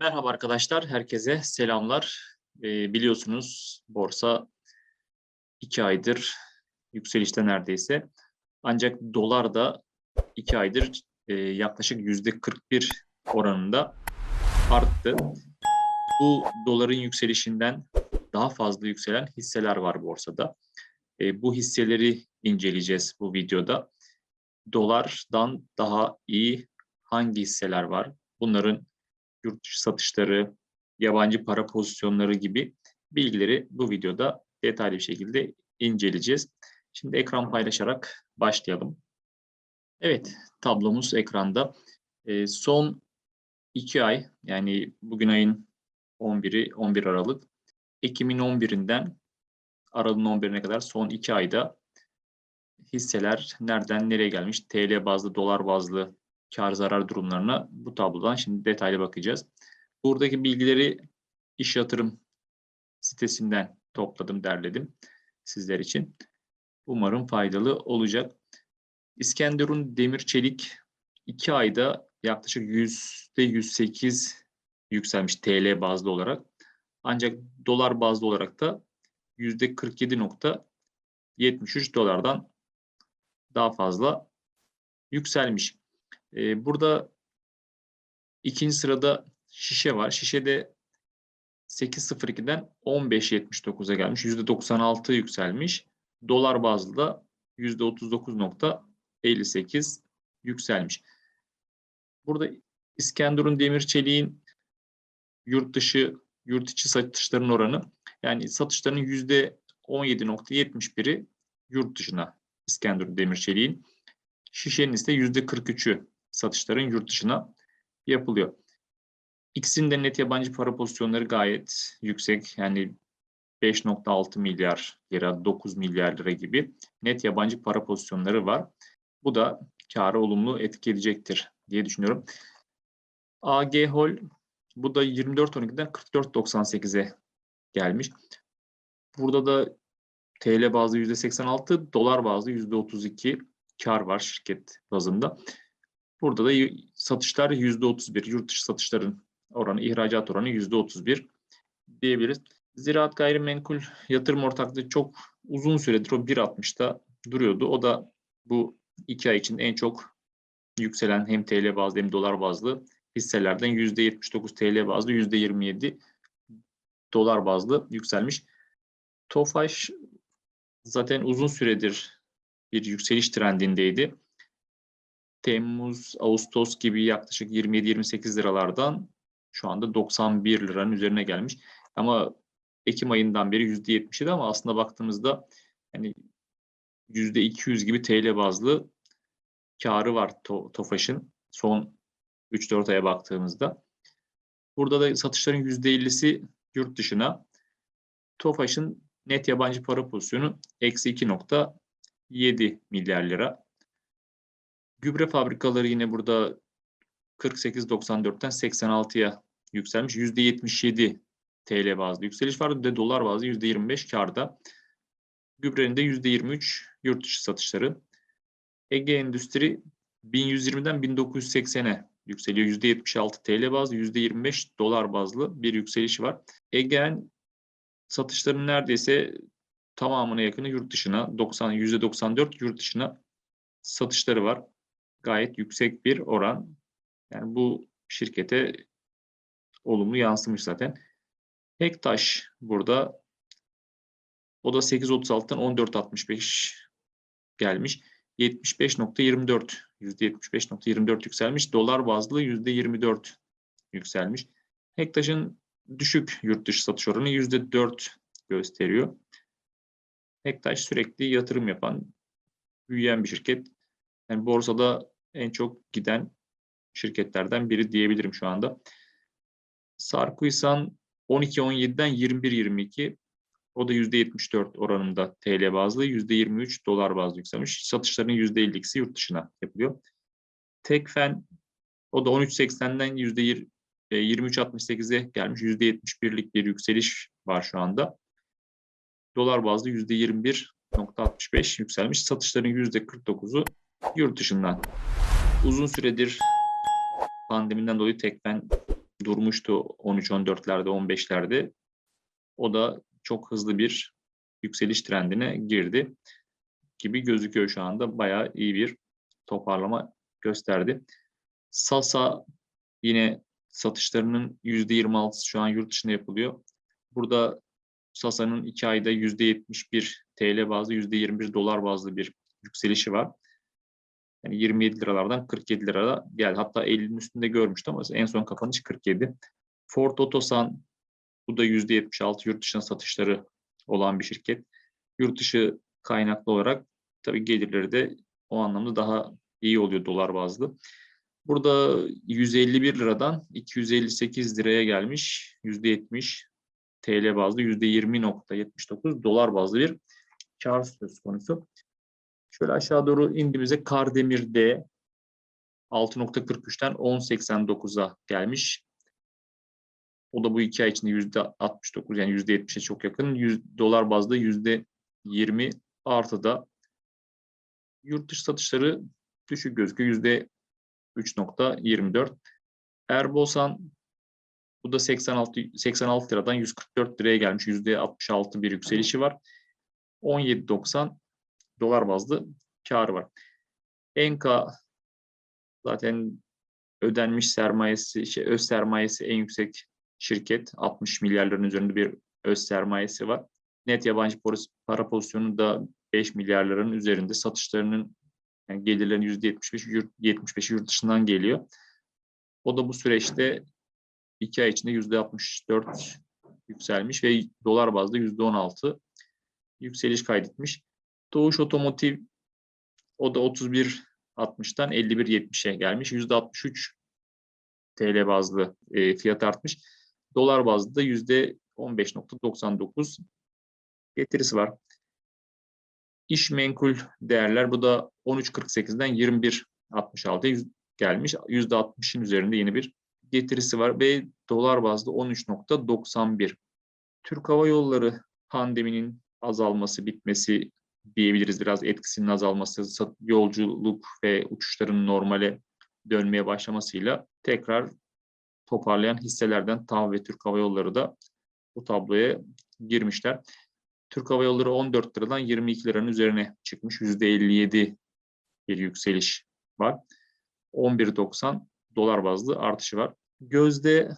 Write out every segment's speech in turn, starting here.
Merhaba arkadaşlar, herkese selamlar. Ee, biliyorsunuz borsa iki aydır yükselişte neredeyse. Ancak dolar da iki aydır e, yaklaşık yüzde 41 oranında arttı. Bu doların yükselişinden daha fazla yükselen hisseler var borsada. E, bu hisseleri inceleyeceğiz bu videoda. Dolardan daha iyi hangi hisseler var? Bunların yurt dışı satışları, yabancı para pozisyonları gibi bilgileri bu videoda detaylı bir şekilde inceleyeceğiz. Şimdi ekran paylaşarak başlayalım. Evet, tablomuz ekranda. E, son iki ay, yani bugün ayın 11'i 11 Aralık, Ekim'in 11'inden Aralık'ın 11'ine kadar son iki ayda hisseler nereden nereye gelmiş? TL bazlı, dolar bazlı kar zarar durumlarına bu tablodan şimdi detaylı bakacağız. Buradaki bilgileri iş yatırım sitesinden topladım, derledim sizler için. Umarım faydalı olacak. İskenderun Demir Çelik 2 ayda yaklaşık %108 yükselmiş TL bazlı olarak. Ancak dolar bazlı olarak da %47.73 dolardan daha fazla yükselmiş. Ee, burada ikinci sırada şişe var. Şişe de 8.02'den 15.79'a gelmiş. %96 yükselmiş. Dolar bazlı da %39.58 yükselmiş. Burada İskenderun Demir Çelik'in yurt dışı, yurt içi satışların oranı yani satışlarının %17.71'i yurt dışına İskenderun Demir Çelik'in. Şişenin ise %43'ü satışların yurt dışına yapılıyor. İkisinin de net yabancı para pozisyonları gayet yüksek. Yani 5.6 milyar lira, 9 milyar lira gibi net yabancı para pozisyonları var. Bu da karı olumlu etki edecektir diye düşünüyorum. AG Hol bu da 24.12'den 44.98'e gelmiş. Burada da TL bazlı %86, dolar bazlı %32 kar var şirket bazında. Burada da satışlar %31, yurt dışı satışların oranı, ihracat oranı %31 diyebiliriz. Ziraat gayrimenkul yatırım ortaklığı çok uzun süredir o 1.60'da duruyordu. O da bu iki ay için en çok yükselen hem TL bazlı hem dolar bazlı hisselerden %79 TL bazlı, %27 dolar bazlı yükselmiş. Tofaş zaten uzun süredir bir yükseliş trendindeydi. Temmuz, Ağustos gibi yaklaşık 27-28 liralardan şu anda 91 liranın üzerine gelmiş. Ama Ekim ayından beri %77 ama aslında baktığımızda yani %200 gibi TL bazlı karı var to Tofaş'ın son 3-4 aya baktığımızda. Burada da satışların %50'si yurt dışına. Tofaş'ın net yabancı para pozisyonu eksi 2.7 milyar lira. Gübre fabrikaları yine burada 48.94'ten 86'ya yükselmiş. %77 TL bazlı yükseliş var. De dolar bazlı %25 karda. Gübrenin de %23 yurt dışı satışları. Ege Endüstri 1120'den 1980'e yükseliyor. %76 TL bazlı, %25 dolar bazlı bir yükseliş var. Ege'nin satışlarının neredeyse tamamına yakını yurt dışına, 90 %94 yurt dışına satışları var gayet yüksek bir oran. Yani bu şirkete olumlu yansımış zaten. Hektaş burada o da 8.36'dan 14.65 gelmiş. 75.24 %75.24 yükselmiş. Dolar bazlı %24 yükselmiş. Hektaş'ın düşük yurt dışı satış oranı %4 gösteriyor. Hektaş sürekli yatırım yapan, büyüyen bir şirket. Yani borsada en çok giden şirketlerden biri diyebilirim şu anda. Sarkuysan 12-17'den 21-22 o da %74 oranında TL bazlı, %23 dolar bazlı yükselmiş. Satışların %52'si yurt dışına yapılıyor. Tekfen o da 13.80'den %23.68'e gelmiş. %71'lik bir yükseliş var şu anda. Dolar bazlı %21.65 yükselmiş. Satışların %49'u yurt dışından. Uzun süredir pandemiden dolayı Tekfen durmuştu 13-14'lerde, 15'lerde. O da çok hızlı bir yükseliş trendine girdi gibi gözüküyor şu anda. Bayağı iyi bir toparlama gösterdi. Sasa yine satışlarının %26'sı şu an yurt dışında yapılıyor. Burada Sasa'nın 2 ayda %71 TL bazlı, %21 dolar bazlı bir yükselişi var. Yani 27 liralardan 47 liraya geldi. Hatta 50'nin üstünde görmüştüm ama en son kapanış 47. Ford Otosan bu da %76 yurt dışına satışları olan bir şirket. Yurt dışı kaynaklı olarak tabii gelirleri de o anlamda daha iyi oluyor dolar bazlı. Burada 151 liradan 258 liraya gelmiş. %70 TL bazlı %20.79 dolar bazlı bir kar söz konusu. Şöyle aşağı doğru indiğimizde Kardemir'de 6.43'ten 10.89'a gelmiş. O da bu iki ay içinde yüzde 69 yani yüzde 70'e çok yakın. 100, dolar bazda yüzde 20 artıda. Yurt dışı satışları düşük gözüküyor. Yüzde 3.24. Erbosan bu da 86 86 liradan 144 liraya gelmiş. Yüzde 66 bir yükselişi var. 17.90 dolar bazlı karı var. Enka zaten ödenmiş sermayesi, şey, öz sermayesi en yüksek şirket. 60 milyarların üzerinde bir öz sermayesi var. Net yabancı para pozisyonu da 5 milyarların üzerinde. Satışlarının yani gelirlerin %75, yurt, 75'i yurt dışından geliyor. O da bu süreçte 2 ay içinde %64 yükselmiş ve dolar bazda %16 yükseliş kaydetmiş. Doğuş Otomotiv o da 31.60'dan 51.70'e gelmiş. %63 TL bazlı e, fiyat artmış. Dolar bazlı da %15.99 getirisi var. İş menkul değerler bu da 13.48'den 21.66'ya gelmiş. %60'ın üzerinde yeni bir getirisi var ve dolar bazlı 13.91. Türk Hava Yolları pandeminin azalması, bitmesi diyebiliriz. Biraz etkisinin azalması, yolculuk ve uçuşların normale dönmeye başlamasıyla tekrar toparlayan hisselerden TAV ve Türk Hava Yolları da bu tabloya girmişler. Türk Hava Yolları 14 liradan 22 liranın üzerine çıkmış. %57 bir yükseliş var. 11.90 dolar bazlı artışı var. Gözde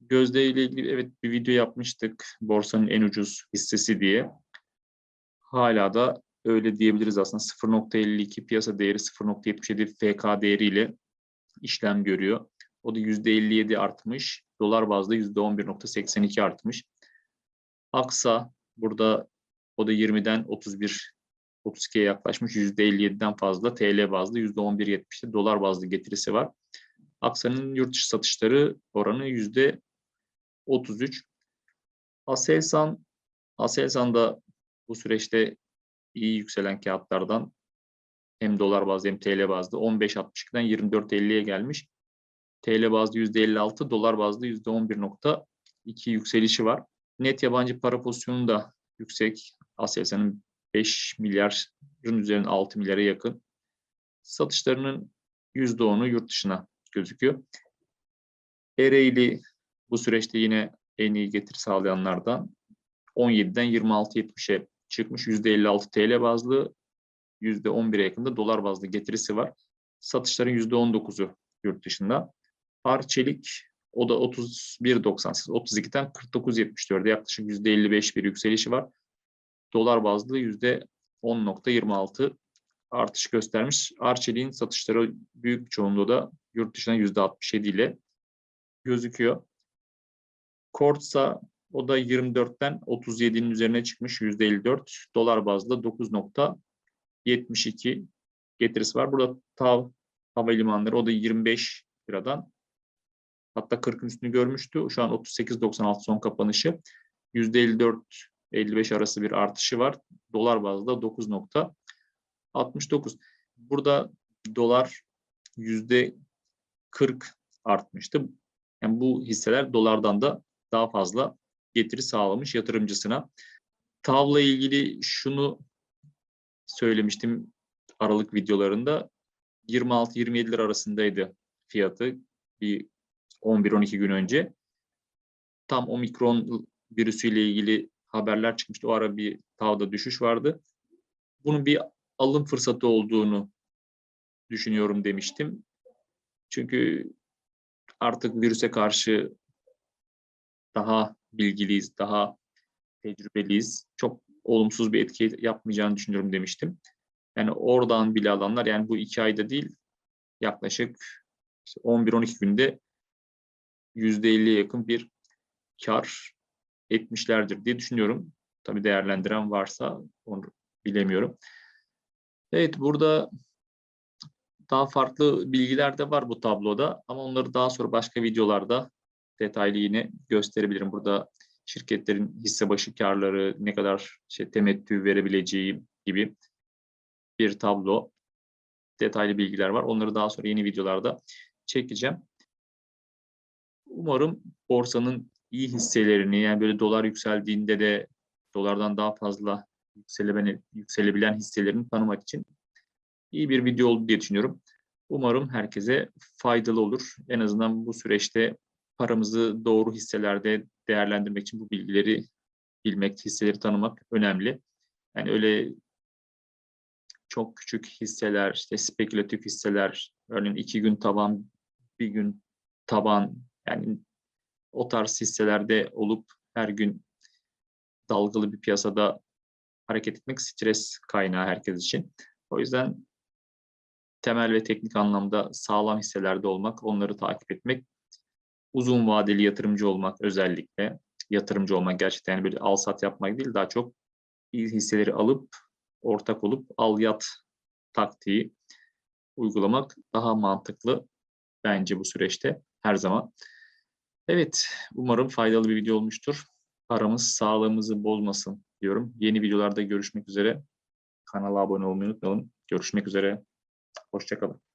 Gözde ile ilgili evet bir video yapmıştık. Borsanın en ucuz hissesi diye. Hala da öyle diyebiliriz aslında 0.52 piyasa değeri 0.77 FK değeriyle işlem görüyor. O da %57 artmış. Dolar bazda %11.82 artmış. Aksa burada o da 20'den 31 32'ye yaklaşmış. %57'den fazla TL bazlı %11.70'de dolar bazlı getirisi var. Aksa'nın yurt dışı satışları oranı %33. Aselsan Aselsan da bu süreçte iyi yükselen kağıtlardan hem dolar bazlı hem TL bazlı 15.62'den 24.50'ye gelmiş. TL bazlı %56, dolar bazlı %11.2 yükselişi var. Net yabancı para pozisyonu da yüksek. Aselsan'ın 5 milyarın üzerinde 6 milyara yakın. Satışlarının %10'u yurt dışına gözüküyor. Ereğli bu süreçte yine en iyi getiri sağlayanlardan 17'den 26.70'e çıkmış. %56 TL bazlı, %11'e yakında dolar bazlı getirisi var. Satışların %19'u yurt dışında. Arçelik o da 31.98, 32'den 49.74'e yaklaşık %55 bir yükselişi var. Dolar bazlı %10.26 artış göstermiş. Arçelik'in satışları büyük çoğunluğu da yurt dışına %67 ile gözüküyor. Kortsa o da 24'ten 37'nin üzerine çıkmış %54. Dolar bazlı 9.72 getirisi var. Burada TAV havalimanları o da 25 liradan hatta 40'ın üstünü görmüştü. Şu an 38.96 son kapanışı. %54-55 arası bir artışı var. Dolar bazlı 9.69. Burada dolar %40 artmıştı. Yani bu hisseler dolardan da daha fazla getiri sağlamış yatırımcısına. Tavla ilgili şunu söylemiştim Aralık videolarında. 26-27 lira arasındaydı fiyatı. Bir 11-12 gün önce. Tam omikron virüsüyle ilgili haberler çıkmıştı. O ara bir tavda düşüş vardı. Bunun bir alım fırsatı olduğunu düşünüyorum demiştim. Çünkü artık virüse karşı daha bilgiliyiz, daha tecrübeliyiz. Çok olumsuz bir etki yapmayacağını düşünüyorum demiştim. Yani oradan bile alanlar yani bu iki ayda değil yaklaşık işte 11-12 günde %50'ye yakın bir kar etmişlerdir diye düşünüyorum. Tabii değerlendiren varsa onu bilemiyorum. Evet burada daha farklı bilgiler de var bu tabloda ama onları daha sonra başka videolarda detaylı yine gösterebilirim. Burada şirketlerin hisse başı karları, ne kadar şey, temettü verebileceği gibi bir tablo, detaylı bilgiler var. Onları daha sonra yeni videolarda çekeceğim. Umarım borsanın iyi hisselerini yani böyle dolar yükseldiğinde de dolardan daha fazla yükselebilen, hisselerini tanımak için iyi bir video oldu diye düşünüyorum. Umarım herkese faydalı olur. En azından bu süreçte paramızı doğru hisselerde değerlendirmek için bu bilgileri bilmek, hisseleri tanımak önemli. Yani öyle çok küçük hisseler, işte spekülatif hisseler, örneğin iki gün taban, bir gün taban, yani o tarz hisselerde olup her gün dalgalı bir piyasada hareket etmek stres kaynağı herkes için. O yüzden temel ve teknik anlamda sağlam hisselerde olmak, onları takip etmek, uzun vadeli yatırımcı olmak özellikle, yatırımcı olmak gerçekten yani böyle al sat yapmak değil, daha çok hisseleri alıp ortak olup al yat taktiği uygulamak daha mantıklı bence bu süreçte her zaman. Evet, umarım faydalı bir video olmuştur. Paramız sağlığımızı bozmasın diyorum. Yeni videolarda görüşmek üzere. Kanala abone olmayı unutmayalım. Görüşmek üzere. Hoşçakalın.